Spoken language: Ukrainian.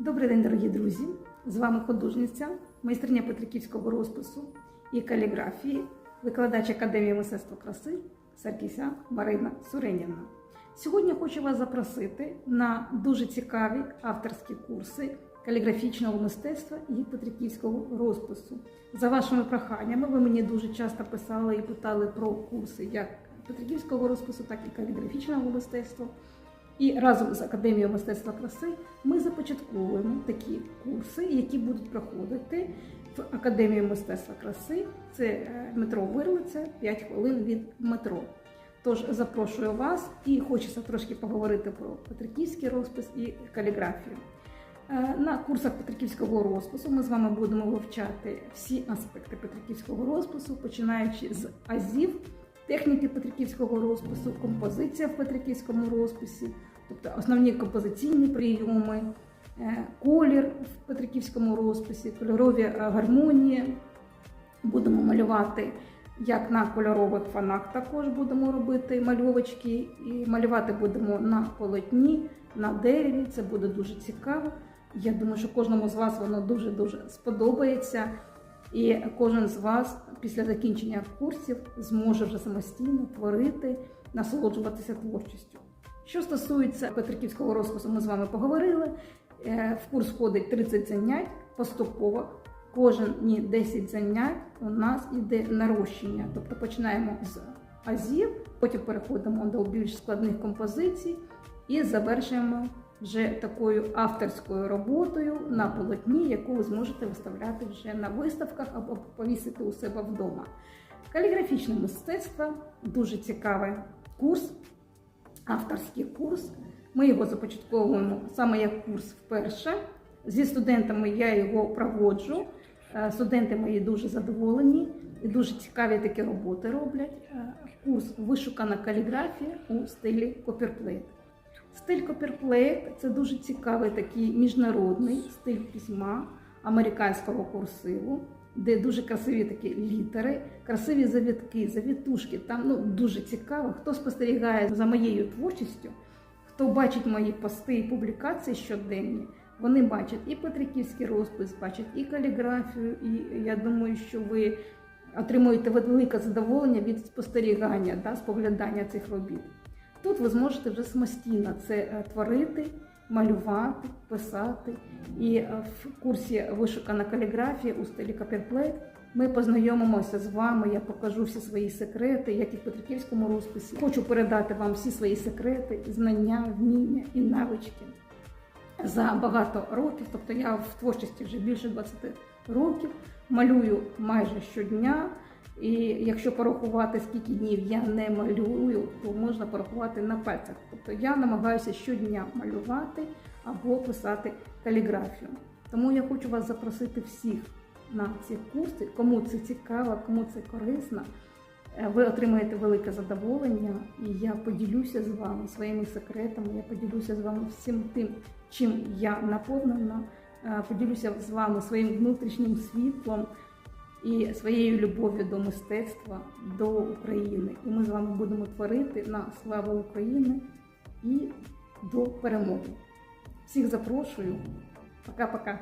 Добрий день, дорогі друзі! З вами художниця, майстриня Петриківського розпису і каліграфії, викладач Академії мистецтва краси Саркісян Марина Суренівна. Сьогодні хочу вас запросити на дуже цікаві авторські курси каліграфічного мистецтва і Петриківського розпису. За вашими проханнями, ви мені дуже часто писали і питали про курси як Петриківського розпису, так і каліграфічного мистецтва. І разом з Академією мистецтва краси ми започатковуємо такі курси, які будуть проходити в Академії мистецтва краси. Це е, метро Вирлиця, 5 хвилин від метро. Тож запрошую вас і хочеться трошки поговорити про Петриківський розпис і каліграфію. Е, На курсах Петриківського розпису ми з вами будемо вивчати всі аспекти Петриківського розпису, починаючи з азів, техніки Петриківського розпису, композиція в Петриківському розписі, тобто основні композиційні прийоми, е, колір в Петриківському розписі, кольорові е, гармонії. Будемо малювати як на кольорових фонах, також будемо робити мальовочки, і малювати будемо на полотні, на дереві. Це буде дуже цікаво. Я думаю, що кожному з вас воно дуже-дуже сподобається. І кожен з вас після закінчення курсів зможе вже самостійно творити, насолоджуватися творчістю. Що стосується Петриківського розпису, ми з вами поговорили. Е, В курс входить 30 занять поступово. Кожні 10 занять у нас іде нарощення. Тобто починаємо з азів, потім переходимо до більш складних композицій і завершуємо вже такою авторською роботою на полотні, яку ви зможете виставляти вже на виставках або повісити у себе вдома. Каліграфічне мистецтво дуже цікавий курс, авторський курс. Ми його започатковуємо саме як курс вперше. Зі студентами я його проводжу. Е, Студенти мої дуже задоволені і дуже цікаві такі роботи роблять. Е, Курс вишукана каліграфія у стилі копірплейт. Стиль копірплейт це дуже цікавий такий міжнародний стиль письма американського курсиву, де дуже красиві такі літери, красиві завітки, завітушки. Там ну дуже цікаво. Хто спостерігає за моєю творчістю, хто бачить мої пости і публікації щоденні, вони бачать і Петриківський розпис, бачать і каліграфію, і я думаю, що ви отримуєте велике задоволення від спостерігання, да, споглядання цих робіт. Тут ви зможете вже самостійно це е, творити, малювати, писати. І е, в курсі вишукана каліграфія у стилі копірплейт ми познайомимося з вами. Я покажу всі свої секрети, як і в Петриківському розписі. Хочу передати вам всі свої секрети, знання, вміння і навички за багато років. Тобто я в творчості вже більше 20 років малюю майже щодня. І якщо порахувати, скільки днів я не малюю, то можна порахувати на пальцях. Тобто я намагаюся щодня малювати або писати каліграфію. Тому я хочу вас запросити всіх на ці курси, кому це цікаво, кому це корисно. Е, Ви отримаєте велике задоволення, і я поділюся з вами своїми секретами. Я поділюся з вами всім тим, чим я наповнена. Е, Поділюся з вами своїм внутрішнім світлом і своєю любов'ю до мистецтва, до України. І ми з вами будемо творити на славу України і до перемоги. Всіх запрошую. Пока-пока.